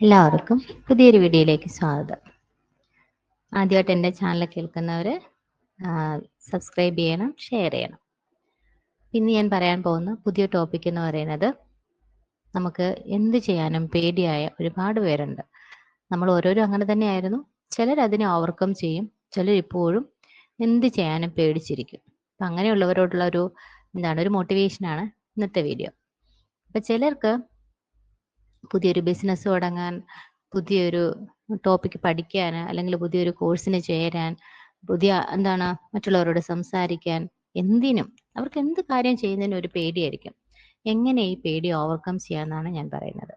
എല്ലാവർക്കും പുതിയൊരു വീഡിയോയിലേക്ക് സ്വാഗതം. ആദ്യമായിട്ട് എന്റെ ചാനൽ കേൾക്കുന്നവർ സബ്സ്ക്രൈബ് ചെയ്യണം ഷെയർ ചെയ്യണം. പിന്നെ ഞാൻ പറയാൻ പോകുന്ന പുതിയ ടോപ്പിക് എന്ന് പറയുന്നത് നമുക്ക് എന്ത് ചെയ്യാനും പേടിയായ ഒരുപാട് പേരുണ്ട്. നമ്മൾ ഓരോരും അങ്ങനെ തന്നെയായിരുന്നു. ചിലർ അതിനെ ഓവർകം ചെയ്യും. ചിലർ ഇപ്പോഴും എന്ത് ചെയ്യാനും പേടിച്ചിരിക്കും. അപ്പം അങ്ങനെയുള്ളവരോടുള്ള ഒരു എന്താണ് ഒരു മോട്ടിവേഷനാണ് ഇന്നത്തെ വീഡിയോ അപ്പം ചിലർക്ക് പുതിയൊരു ബിസിനസ് തുടങ്ങാൻ പുതിയൊരു ടോപ്പിക് പഠിക്കാൻ അല്ലെങ്കിൽ പുതിയൊരു കോഴ്സിന് ചേരാൻ പുതിയ എന്താണ് മറ്റുള്ളവരോട് സംസാരിക്കാൻ എന്തിനും അവർക്ക് എന്ത് കാര്യം ചെയ്യുന്നതിനും ഒരു പേടിയായിരിക്കും. എങ്ങനെ ഈ പേടി ഓവർകം ചെയ്യാന്നാണ് ഞാൻ പറയുന്നത്.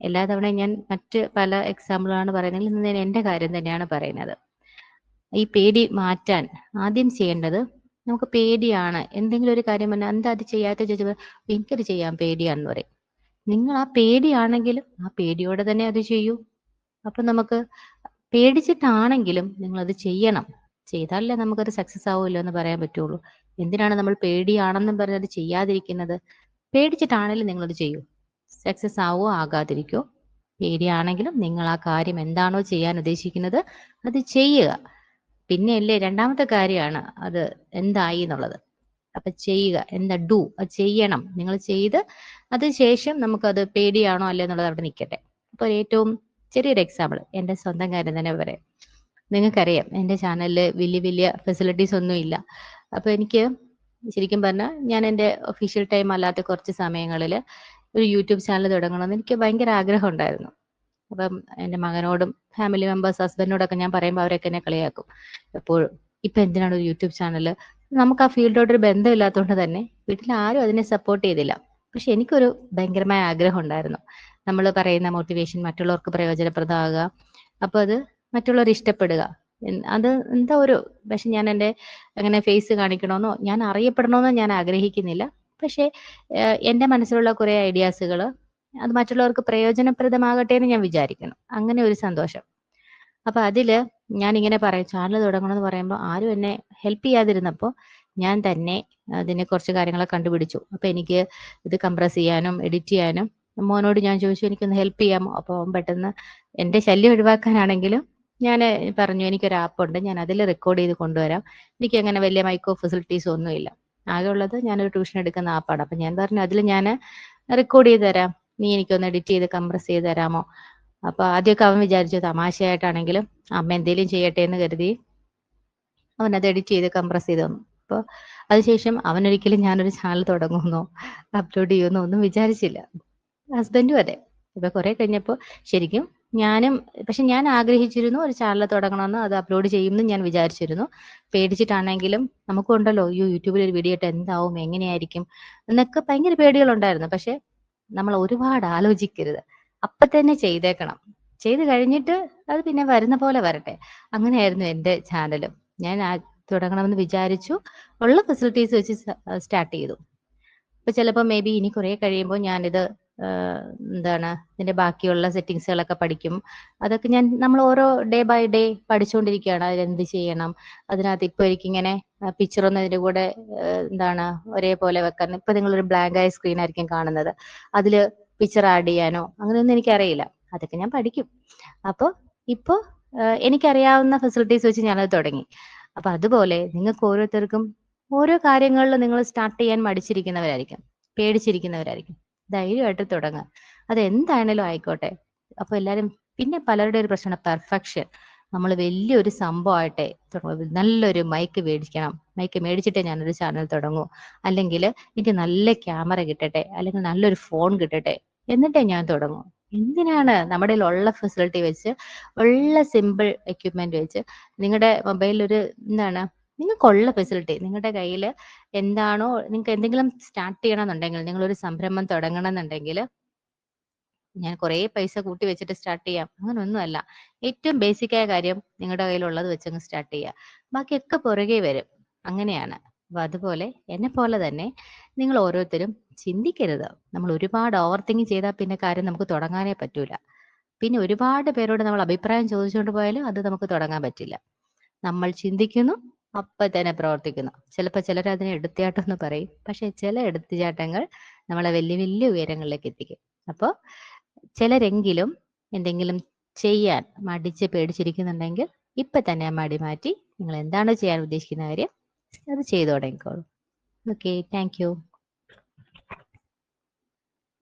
എല്ലാ തവണയും ഞാൻ മറ്റ് പല എക്സാമ്പിളാണ് പറയുന്നത്. ഇന്ന് ഞാൻ എന്റെ കാര്യം തന്നെയാണ് പറയുന്നത്. ഈ പേടി മാറ്റാൻ ആദ്യം ചെയ്യേണ്ടത് നമുക്ക് പേടിയാണ്. എന്തെങ്കിലും ഒരു കാര്യം പറഞ്ഞാൽ എന്താ അത് ചെയ്യാത്ത ചോദിച്ചപ്പോൾ എനിക്കത് ചെയ്യാൻ പേടിയാണെന്ന് പറയും. നിങ്ങൾ ആ പേടിയാണെങ്കിലും ആ പേടിയോടെ തന്നെ അത് ചെയ്യൂ. അപ്പൊ നമുക്ക് പേടിച്ചിട്ടാണെങ്കിലും നിങ്ങൾ അത് ചെയ്യണം. ചെയ്താലല്ലേ നമുക്കത് സക്സസ് ആവുമല്ലോ എന്ന് പറയാൻ പറ്റുള്ളൂ. എന്തിനാണ് നമ്മൾ പേടിയാണെന്നും പറഞ്ഞ് അത് ചെയ്യാതിരിക്കുന്നത്? പേടിച്ചിട്ടാണെങ്കിലും നിങ്ങളത് ചെയ്യൂ. സക്സസ് ആവോ ആകാതിരിക്കോ. പേടിയാണെങ്കിലും നിങ്ങൾ ആ കാര്യം എന്താണോ ചെയ്യാൻ ഉദ്ദേശിക്കുന്നത് അത് ചെയ്യുക. പിന്നെയല്ലേ രണ്ടാമത്തെ കാര്യമാണ് അത് എന്തായി എന്നുള്ളത്. അപ്പൊ ചെയ്യുക. എന്താ ഡു? ചെയ്യണം. നിങ്ങൾ ചെയ്ത് അതിനുശേഷം നമുക്കത് പേടിയാണോ അല്ലേ എന്നുള്ളത് അവിടെ നിൽക്കട്ടെ. അപ്പോൾ ഏറ്റവും ചെറിയൊരു എക്സാമ്പിൾ എന്റെ സ്വന്തം കാര്യം തന്നെ പറയാം. നിങ്ങൾക്കറിയാം എന്റെ ചാനലിൽ വലിയ വലിയ ഫെസിലിറ്റീസ് ഒന്നും ഇല്ല. അപ്പോൾ എനിക്ക് ശരിക്കും പറഞ്ഞാൽ ഞാൻ എന്റെ ഒഫീഷ്യൽ ടൈം അല്ലാത്ത കുറച്ച് സമയങ്ങളിൽ ഒരു യൂട്യൂബ് ചാനൽ തുടങ്ങണമെന്ന് എനിക്ക് ഭയങ്കര ആഗ്രഹം ഉണ്ടായിരുന്നു. അപ്പം എന്റെ മകനോടും ഫാമിലി മെമ്പേഴ്സ് ഹസ്ബൻഡിനോടൊക്കെ ഞാൻ പറയുമ്പോൾ അവരൊക്കെ എന്നെ കളിയാക്കും. എപ്പോഴും. ഇപ്പൊ എന്തിനാണ് ഒരു യൂട്യൂബ് ചാനൽ നമുക്ക് ആ ഫീൽഡോട് ഒരു ബന്ധമില്ലാത്തതുകൊണ്ട് തന്നെ വീട്ടിൽ ആരും അതിനെ സപ്പോർട്ട് ചെയ്തില്ല. പക്ഷെ എനിക്കൊരു ഭയങ്കരമായ ആഗ്രഹം ഉണ്ടായിരുന്നു. നമ്മൾ പറയുന്ന മോട്ടിവേഷൻ മറ്റുള്ളവർക്ക് പ്രയോജനപ്രദമാകുക. അപ്പോൾ അത് മറ്റുള്ളവർ ഇഷ്ടപ്പെടുക. അത് എന്താ ഒരു പക്ഷെ ഞാൻ എന്റെ അങ്ങനെ ഫേസ് കാണിക്കണമെന്നോ ഞാൻ അറിയപ്പെടണമെന്നോ ഞാൻ ആഗ്രഹിക്കുന്നില്ല. പക്ഷേ എന്റെ മനസ്സിലുള്ള കുറേ ഐഡിയാസുകൾ അത് മറ്റുള്ളവർക്ക് പ്രയോജനപ്രദമാകട്ടെ എന്ന് ഞാൻ വിചാരിക്കുന്നു. അങ്ങനെ ഒരു സന്തോഷം. അപ്പൊ അതിൽ ഞാൻ ഇങ്ങനെ പറയും. ചാനൽ തുടങ്ങണമെന്ന് പറയുമ്പോൾ ആരും എന്നെ ഹെൽപ്പ് ചെയ്യാതിരുന്നപ്പോൾ ഞാൻ തന്നെ അതിനെ കുറച്ച് കാര്യങ്ങളൊക്കെ കണ്ടുപിടിച്ചു. അപ്പൊ എനിക്ക് ഇത് കംപ്രസ് ചെയ്യാനും എഡിറ്റ് ചെയ്യാനും മോനോട് ഞാൻ ചോദിച്ചു എനിക്കൊന്ന് ഹെൽപ്പ് ചെയ്യാമോ? അപ്പോൾ അവൻ പെട്ടെന്ന് എന്റെ ശല്യം ഒഴിവാക്കാനാണെങ്കിലും ഞാൻ പറഞ്ഞു എനിക്കൊരു ആപ്പ് ഉണ്ട് ഞാൻ അതിൽ റെക്കോർഡ് ചെയ്ത് കൊണ്ടുവരാം. എനിക്ക് അങ്ങനെ വലിയ മൈക്രോ ഫെസിലിറ്റീസ് ഒന്നുമില്ല. ആകെ ഉള്ളത് ഞാനൊരു ട്യൂഷൻ എടുക്കുന്ന ആപ്പാണ് അപ്പൊ ഞാൻ പറഞ്ഞു അതിൽ ഞാൻ റെക്കോർഡ് ചെയ്ത് തരാം. നീ എനിക്കൊന്ന് എഡിറ്റ് ചെയ്ത് കംപ്രസ് ചെയ്ത് തരാമോ? അപ്പൊ ആദ്യമൊക്കെ അവൻ വിചാരിച്ചു തമാശയായിട്ടാണെങ്കിലും അമ്മ എന്തേലും ചെയ്യട്ടെ എന്ന് കരുതി അവൻ അത് എഡിറ്റ് ചെയ്ത് കംപ്രസ് ചെയ്ത് തന്നു. അപ്പോൾ അതിനുശേഷം അവനൊരിക്കലും ഞാനൊരു ചാനൽ തുടങ്ങുമെന്നോ അപ്ലോഡ് ചെയ്യുമെന്നോ ഒന്നും വിചാരിച്ചില്ല. ഹസ്ബൻഡും അതെ. ഇപ്പൊ കുറെ കഴിഞ്ഞപ്പോൾ ശരിക്കും ഞാനും പക്ഷെ ഞാൻ ആഗ്രഹിച്ചിരുന്നു ഒരു ചാനൽ തുടങ്ങണമെന്ന് അത് അപ്ലോഡ് ചെയ്യുമെന്ന് ഞാൻ വിചാരിച്ചിരുന്നു. പേടിച്ചിട്ടാണെങ്കിലും നമുക്കുണ്ടല്ലോ അയ്യോ യൂട്യൂബിൽ ഒരു വീഡിയോ ഇട്ട് എന്താവും എങ്ങനെയായിരിക്കും? എന്നൊക്കെ ഭയങ്കര പേടികളുണ്ടായിരുന്നു. പക്ഷെ നമ്മൾ ഒരുപാട് ആലോചിക്കരുത്. അപ്പൊ തന്നെ ചെയ്തേക്കണം. ചെയ്ത് കഴിഞ്ഞിട്ട് അത് പിന്നെ വരുന്ന പോലെ വരട്ടെ. അങ്ങനെയായിരുന്നു എന്റെ ചാനലും. ഞാൻ തുടങ്ങണമെന്ന് വിചാരിച്ചു. ഉള്ള ഫെസിലിറ്റീസ് വെച്ച് സ്റ്റാർട്ട് ചെയ്തു. ഇപ്പൊ ചിലപ്പോൾ മേ ബി ഇനി കുറെ കഴിയുമ്പോൾ ഞാനിത് എന്താണ് ഇതിന്റെ ബാക്കിയുള്ള സെറ്റിങ്സുകളൊക്കെ പഠിക്കും. അതൊക്കെ ഞാൻ നമ്മൾ ഓരോ ഡേ ബൈ ഡേ പഠിച്ചുകൊണ്ടിരിക്കുകയാണ് അതിൽ എന്ത് ചെയ്യണം? അതിനകത്ത് ഇപ്പൊ എനിക്കിങ്ങനെ പിക്ചർ ഒന്നും ഇതിന്റെ കൂടെ എന്താണ് ഒരേപോലെ വെക്കാൻ. ഇപ്പൊ നിങ്ങളൊരു ബ്ലാങ്ക് ആയ സ്ക്രീൻ ആയിരിക്കും കാണുന്നത്. അതിൽ പിക്ചർ ആഡ് ചെയ്യാനോ അങ്ങനെയൊന്നും എനിക്കറിയില്ല. അതൊക്കെ ഞാൻ പഠിക്കും. അപ്പോൾ ഇപ്പോൾ എനിക്കറിയാവുന്ന ഫെസിലിറ്റീസ് വെച്ച് ഞാനത് തുടങ്ങി. അപ്പൊ അതുപോലെ നിങ്ങൾക്ക് ഓരോരുത്തർക്കും ഓരോ കാര്യങ്ങളിൽ നിങ്ങൾ സ്റ്റാർട്ട് ചെയ്യാൻ മടിച്ചിരിക്കുന്നവരായിരിക്കും പേടിച്ചിരിക്കുന്നവരായിരിക്കും. ധൈര്യമായിട്ട് തുടങ്ങുക. അത് എന്താണേലും ആയിക്കോട്ടെ. അപ്പൊ എല്ലാരും പിന്നെ പലരുടെ ഒരു പ്രശ്നമാണ് പെർഫെക്ഷൻ നമ്മൾ വലിയൊരു സംഭവമായിട്ടെ. നല്ലൊരു മൈക്ക് മേടിക്കണം. മൈക്ക് മേടിച്ചിട്ടേ ഞാനൊരു ചാനൽ തുടങ്ങൂ. അല്ലെങ്കിൽ എനിക്ക് നല്ല ക്യാമറ കിട്ടട്ടെ അല്ലെങ്കിൽ നല്ലൊരു ഫോൺ കിട്ടട്ടെ എന്നിട്ടേ ഞാൻ തുടങ്ങൂ. എന്തിനാണ് നമ്മുടെ ഉള്ള ഫെസിലിറ്റി വെച്ച് ഉള്ള സിമ്പിൾ എക്യുപ്മെന്റ് വെച്ച് നിങ്ങളുടെ മൊബൈലിൽ ഒരു എന്താണ് നിങ്ങൾക്കുള്ള ഫെസിലിറ്റി നിങ്ങളുടെ കയ്യിൽ എന്താണോ നിങ്ങൾക്ക് എന്തെങ്കിലും സ്റ്റാർട്ട് ചെയ്യണമെന്നുണ്ടെങ്കിൽ നിങ്ങളൊരു സംരംഭം തുടങ്ങണമെന്നുണ്ടെങ്കിൽ ഞാൻ കുറേ പൈസ കൂട്ടി വെച്ചിട്ട് സ്റ്റാർട്ട് ചെയ്യാം. അങ്ങനെ ഒന്നുമല്ല ഏറ്റവും ബേസിക് ആയ കാര്യം നിങ്ങളുടെ കയ്യിലുള്ളത് വെച്ചങ്ങ് സ്റ്റാർട്ട് ചെയ്യുക ബാക്കിയൊക്കെ പുറകെ വരും. അങ്ങനെയാണ്. അപ്പൊ അതുപോലെ എന്നെ പോലെ തന്നെ നിങ്ങൾ ഓരോരുത്തരും ചിന്തിക്കരുത്. നമ്മൾ ഒരുപാട് ഓവർ തിങ്ക് ചെയ്താൽ പിന്നെ കാര്യം നമുക്ക് തുടങ്ങാനേ പറ്റൂല. പിന്നെ ഒരുപാട് പേരോട് നമ്മൾ അഭിപ്രായം ചോദിച്ചുകൊണ്ട് പോയാലും അത് നമുക്ക് തുടങ്ങാൻ പറ്റില്ല. നമ്മൾ ചിന്തിക്കുന്നു അപ്പൊ തന്നെ പ്രവർത്തിക്കുന്നു. ചിലപ്പോൾ ചിലർ അതിനെ എടുത്തിയാട്ടം എന്ന് പറയും. പക്ഷെ ചില എടുത്തുചാട്ടങ്ങൾ നമ്മളെ വലിയ വലിയ ഉയരങ്ങളിലേക്ക് എത്തിക്കും. അപ്പോൾ ചിലരെങ്കിലും എന്തെങ്കിലും ചെയ്യാൻ മടിച്ച് പേടിച്ചിരിക്കുന്നുണ്ടെങ്കിൽ ഇപ്പൊ തന്നെ ആ മടി മാറ്റി നിങ്ങൾ എന്താണോ ചെയ്യാൻ ഉദ്ദേശിക്കുന്ന കാര്യം അത് ചെയ്തു തുടങ്ങിക്കോളൂ ഓക്കെ താങ്ക്